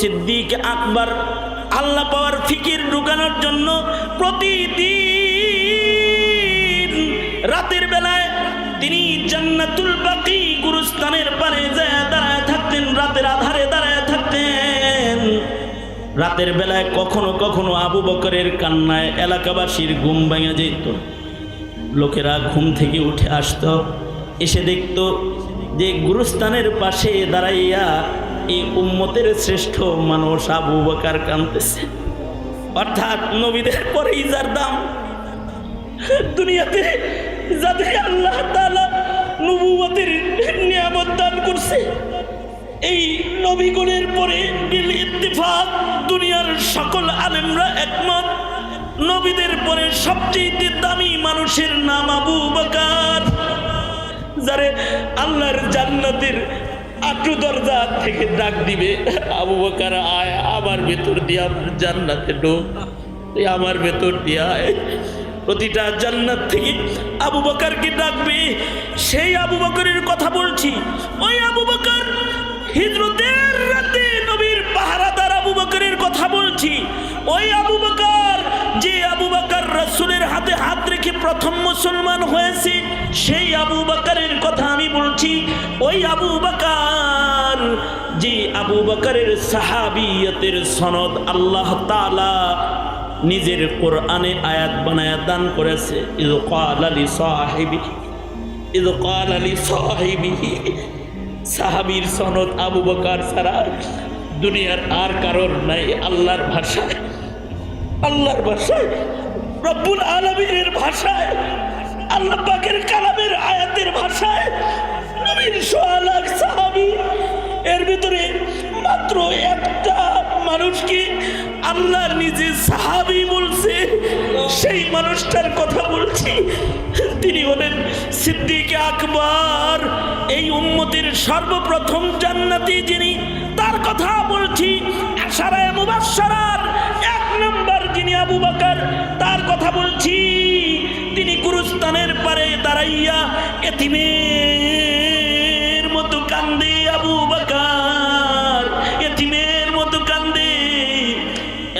সিদ্দিক আকবর আল্লাহ পাওয়ার ফিকির ঢুকানোর জন্য প্রতিদিন রাতের বেলায় তিনি জান্নাতুল বাকি গুরুস্থানের পারে যায় দাঁড়ায় থাকতেন, রাতের আধারে দাঁড়ায় থাকতেন। রাতের বেলায় কখনো কখনো আবু বকরের কান্নায় এলাকাবাসীর ঘুম ভেঙে যেত। লোকেরা ঘুম থেকে উঠে আসতো, এসে দেখতো যে গুরুস্থানের পাশে দাঁড়াইয়া এই উম্মতের শ্রেষ্ঠ মানুষ আবু বকার কানতেছে অর্থাৎ নবীদের পরেই যার দাম। দুনিয়াতে যাদের আল্লাহ তাআলা নবুয়তের নিয়ামত দান করছে, এই নবীগণের পরে ইত্তেফাক দুনিয়ার সকল আলেমরা একমত। নবীদের পরে সবচেয়ে দামি মানুষের নাম আবু বকার, যারে আল্লাহর জান্নাতের আটু দরজা থেকে ডাক দিবে, আবু বকার আয়, আমার ভেতর দিয়ে আমার জান্নাতে ঢোক। আমার ভেতর দিয়ে আয়। প্রতিটা জান্নাত থেকে আবু বকারকে ডাকবে, সেই আবু বকরের কথা বলছি। ওই আবু বকর, হিজরতের রাতে নবীর পাহারাদার আবু বকরের কথা বলছি। ওই আবু প্রথম মুসলমান হয়েছে, সেই আবু বাকারের কথা আমি বলছি। ওই আবু বাকার, যে আবু বকরের সাহাবিয়তের সনদ আল্লাহ তালা নিজের কোরআনে আয়াত বানায়া দান করেছে। ইদ আলি সাহিবি, ইদ আলি সাহিবিহি সাহাবীর সনদ আবু বকর ছাড়া দুনিয়ার আর কারোর নাই, আল্লাহর ভাষায় আল্লাহর ভাষায়। রব্বুল আলমীর ভাষায়, আল্লাহ কালামের আয়াতের ভাষায় নবীর সাহাবি, এর ভিতরে মাত্র একটা মানুষকে আল্লাহ নিজে সাহাবি বলছে, সেই মানুষটার কথা বলছি। তিনি হলেন সিদ্দিক আকবর। এই উম্মতের সর্বপ্রথম জান্নাতি যিনি, তার কথা বলছি, আশারায় এক যিনি আবু বকর, তার কথা বলছি। তিনি গুরুস্থানের পারে দাঁড়াইয়া এতিমের মতো কান্দে আবু বকর মতো কান্দে।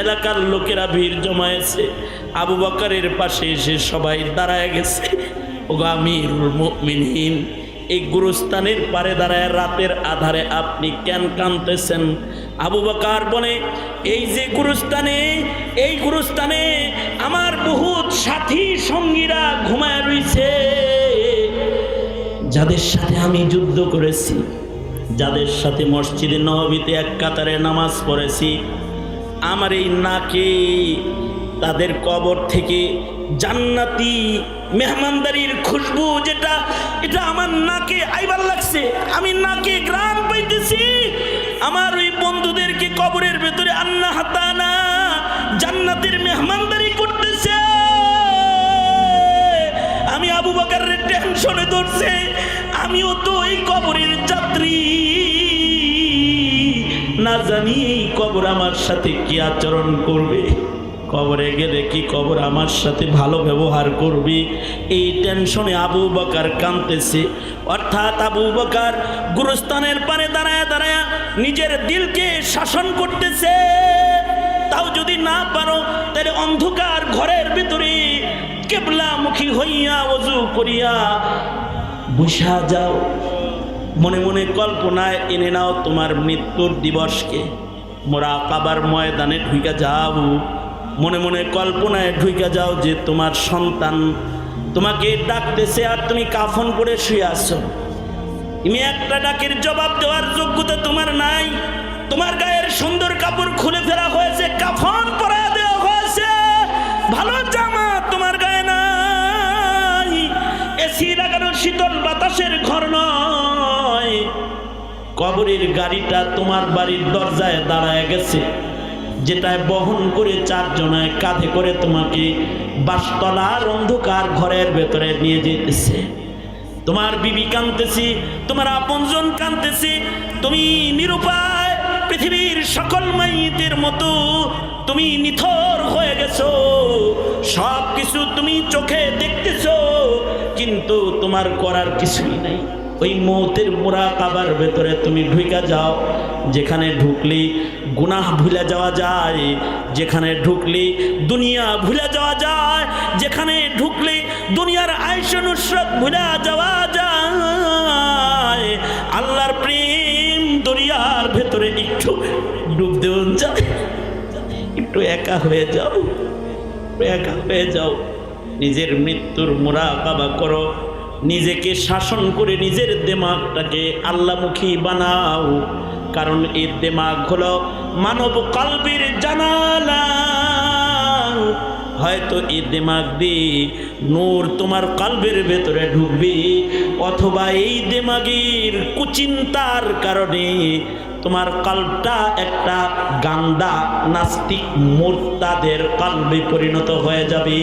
এলাকার লোকেরা ভিড় জমায়েছে। আবু বকরের পাশে এসে সবাই দাঁড়ায় গেছে। ওগো আমিরুল মুমিনিন, এই গুরুস্থানের পারে দাঁড়ায় রাতের আধারে আপনি কেন কানতেছেন আবু বকার বলে, এই যে গুরুস্থানে, এই গুরুস্থানে আমার বহুত সাথী সঙ্গীরা ঘুমায় রইছে। যাদের সাথে আমি যুদ্ধ করেছি, যাদের সাথে মসজিদে নবীতে এক কাতারে নামাজ পড়েছি, আমার এই নাকে তাদের কবর থেকে জান্নাতি মেহমানদারির খুশবু যেটা, এটা আমার নাকে আইবার লাগছে। আমি নাকে গ্রাম পাইতেছি আমার ওই বন্ধুদেরকে কবরের ভেতরে আন্না হাতানা জান্নাতের মেহমানদারি করতেছে। আমি আবু বাকারের টেনশনে ধরছে, আমিও তো এই কবরের যাত্রী। না জানি এই কবর আমার সাথে কি আচরণ করবে। কবরে গেলে কি কবর আমার সাথে ভালো ব্যবহার করবি? এই টেনশনে আবু বকার কাঁদতেছে। অর্থাৎ আবু বকার গুরুস্থানের পারে দাঁড়ায় দাঁড়ায় নিজের দিলকে শাসন করতেছে। তাও যদি না পারো, তাহলে অন্ধকার ঘরের ভিতরে কেবলামুখী হইয়া অজু করিয়া বসা যাও। মনে মনে কল্পনায় এনে নাও তোমার মৃত্যুর দিবসকে। মোরা কাবার ময়দানে ঢুইকা যাও মনে মনে কল্পনায় ঢুইকা যাও যে তোমার সন্তান তোমাকে ডাকতেছে আর তুমি কাফন করে শুয়ে আসো তুমি একটা ডাকের জবাব দেওয়ার যোগ্যতা তোমার নাই। তোমার গায়ের সুন্দর কাপড় খুলে ফেরা হয়েছে, কাফন পরা দেওয়া হয়েছে। ভালো জামা তোমার গায়ে নাই। এসি লাগানো শীতল বাতাসের ঘর নয়। কবরের গাড়িটা তোমার বাড়ির দরজায় দাঁড়ায় গেছে। যেটায় বহন করে চারজনায় কাঁধে করে তোমাকে বাসতলার অন্ধকার ঘরের ভেতরে নিয়ে যেতেছে। তোমার বিবি কানতেছি তোমার আপনজন কানতেছি তুমি নিরুপায় পৃথিবীর সকল মাইতের মতো তুমি নিথর হয়ে গেছো। সব কিছু তুমি চোখে দেখতেছো, কিন্তু তোমার করার কিছুই নাই। ওই মৌতের মোরা কাবার ভেতরে তুমি ঢুইকা যাও। যেখানে ঢুকলি গুনাহ ভুলে যাওয়া যায়, যেখানে ঢুকলি দুনিয়া ভুলে যাওয়া যায়, যেখানে ঢুকলি দুনিয়ার আয়স নুসরত ভুলে যাওয়া যায়। আল্লাহর প্রেম দরিয়ার ভেতরে একটু ডুব দেওয়া যায়। একটু একা হয়ে যাও একা হয়ে যাও। নিজের মৃত্যুর মোরা মোরাকাবা করো, নিজেকে শাসন করে নিজের দেমাগটাকে আল্লামুখী বানাও। কারণ এর দেমাগ হলো মানব কলবের জানালা। হয়তো এই দেমাগ দিয়ে নূর তোমার কলবের ভেতরে ঢুকবে, অথবা এই দেমাগের কুচিন্তার কারণে তোমার কল্পটা একটা গান্দা, নাস্তিক, মোর্তাদের কলবে পরিণত হয়ে যাবে।